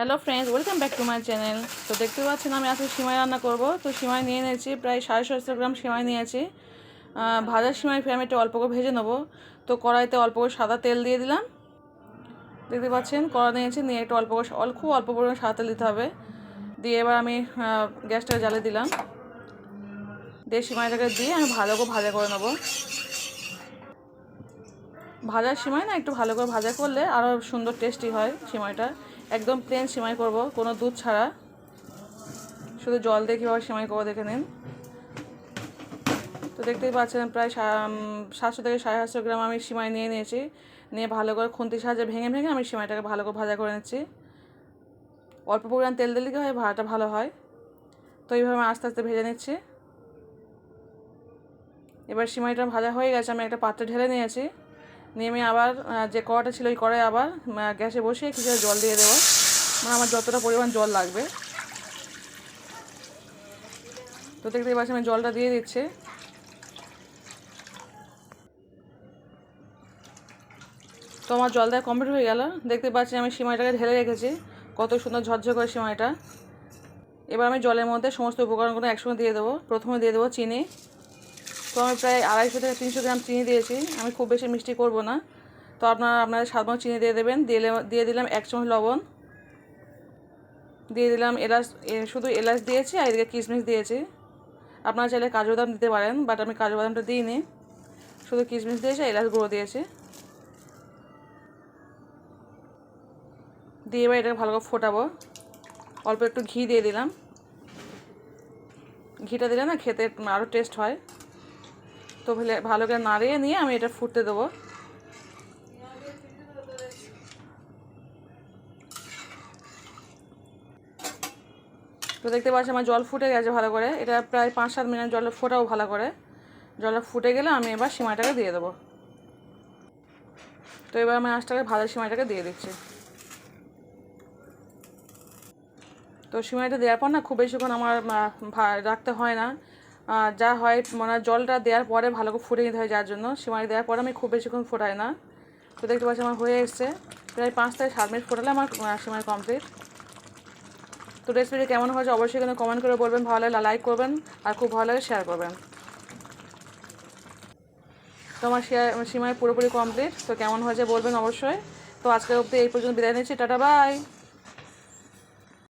Hello friends welcome back to my channel তো দেখতে পাচ্ছেন আমি আজকে সিমাই রান্না করব। তো সিমাই নিয়ে নিয়েছি প্রায় সাড়ে ছয়শো গ্রাম সিমাই নিয়েছি। ভাজার সিমাই ফের আমি একটু অল্প করে ভেজে নেব। তো কড়াইতে অল্প করে সাদা তেল দিয়ে দিলাম। দেখতে পাচ্ছেন কড়া নিয়েছি নিয়ে একটু অল্প করে খুব অল্প পরিমাণে সাদা তেল দিতে হবে। দিয়ে এবার আমি আহ, গ্যাসটাকে জ্বালিয়ে দিলাম। দিয়ে সিমাইটাকে দিয়ে আমি ভালো করে ভাজা করে নেব। ভাজার সিমাই না একটু ভালো করে ভাজা করলে আরও সুন্দর টেস্টি হয় সিমাইটা। একদম প্লেন সিমাই করব, কোনো দুধ ছাড়া। শুধু জল দিয়ে কীভাবে সিমাই করব, দেখে নিন। তো দেখতেই পাচ্ছেন প্রায় সাতশো থেকে সাড়ে সাতশো গ্রাম আমি সিমাই নিয়ে নিয়েছি। নিয়ে ভালো করে খুন্তি সাহায্যে ভেঙে ভেঙে আমি সিমাইটাকে ভালো করে ভাজা করে নিচ্ছি। অল্প পরিমাণ তেল দিলে কি হয়, ভাজাটা ভালো হয়। তো এইভাবে আমি আস্তে আস্তে ভেজে নিচ্ছি। এবার সিমাইটা ভাজা হয়ে গেছে, আমি একটা পাত্রে ঢেলে নিয়েছি। নিয়ে আমি আবার যে কড়াটা ছিল ওই কড়াই আবার গ্যাসে বসিয়ে কিছু জল দিয়ে দেবো। মানে আমার যতটা পরিমাণ জল লাগবে। তো দেখতেই পাচ্ছি আমি জলটা দিয়ে দিচ্ছি। তো আমার জল দেওয়া কমপ্লিট হয়ে গেল। দেখতে পাচ্ছি আমি সিমাইটাকে ঢেলে রেখেছি। কত সুন্দর ঝরঝর করে সিমাইটা। এবার আমি জলের মধ্যে সমস্ত উপকরণগুলো একসঙ্গে দিয়ে দেবো। প্রথমে দিয়ে দেবো চিনি। তো আমি প্রায় আড়াইশো থেকে তিনশো গ্রাম চিনি দিয়েছি। আমি খুব বেশি মিষ্টি করব না। তো আপনারা আপনাদের স্বাদ চিনি দিয়ে দেবেন। দিয়ে দিয়ে দিলাম এক চামচ লবণ। দিয়ে দিলাম এলাচ শুধু এলাচ দিয়েছি আর এদিকে কিশমিশ দিয়েছি। আপনারা চাইলে কাজু বাদাম দিতে পারেন, বাট আমি কাজু বাদামটা দিইনি। শুধু কিশমিশ দিয়েছি এলাচ গুঁড়ো দিয়েছি। দিয়ে এবার এটাকে ভালো করে ফোটাবো। অল্প একটু ঘি দিয়ে দিলাম। ঘিটা দিলে না খেতে আরও টেস্ট হয়। ভালো ভালো করে নাড়িয়ে নিয়ে আমি এটা ফুটতে দেবো। তো দেখতে পাচ্ছি আমার জল ফুটে গেছে ভালো করে। এটা প্রায় পাঁচ সাত মিনিট জল ফোটাও ভালো করে। জলটা ফুটে গেলে আমি এবার সিমাইটাকে দিয়ে দেবো। তো এবার আমি আঁচটাকে ভাজা সিমাইটাকে দিয়ে দিচ্ছি। তো সিমাইটা দেওয়ার পর না খুব বেশিক্ষণ আমার রাখতে হয় না। যা হয় মানে জলটা দেওয়ার পরে ভালো করে ফুটে নিতে হয়, যার জন্য। সিমাই দেওয়ার পরে আমি খুব বেশিক্ষণ ফোটাই না। তো দেখতে পাচ্ছি আমার হয়ে এসছে। প্রায় পাঁচ থেকে সাত মিনিট ফোটালে আমার সিমাই কমপ্লিট তো রেসিপিটি কেমন হয়েছে অবশ্যই এখানে কমেন্ট করে বলবেন। ভালো লাগলে লাইক করবেন আর খুব ভালো লাগে শেয়ার করবেন। তো আমার সিমাই পুরোপুরি কমপ্লিট তো কেমন হয়েছে বলবেন অবশ্যই। তো আজকের অবধি এই পর্যন্ত বিদায় নিচ্ছি। Tata bye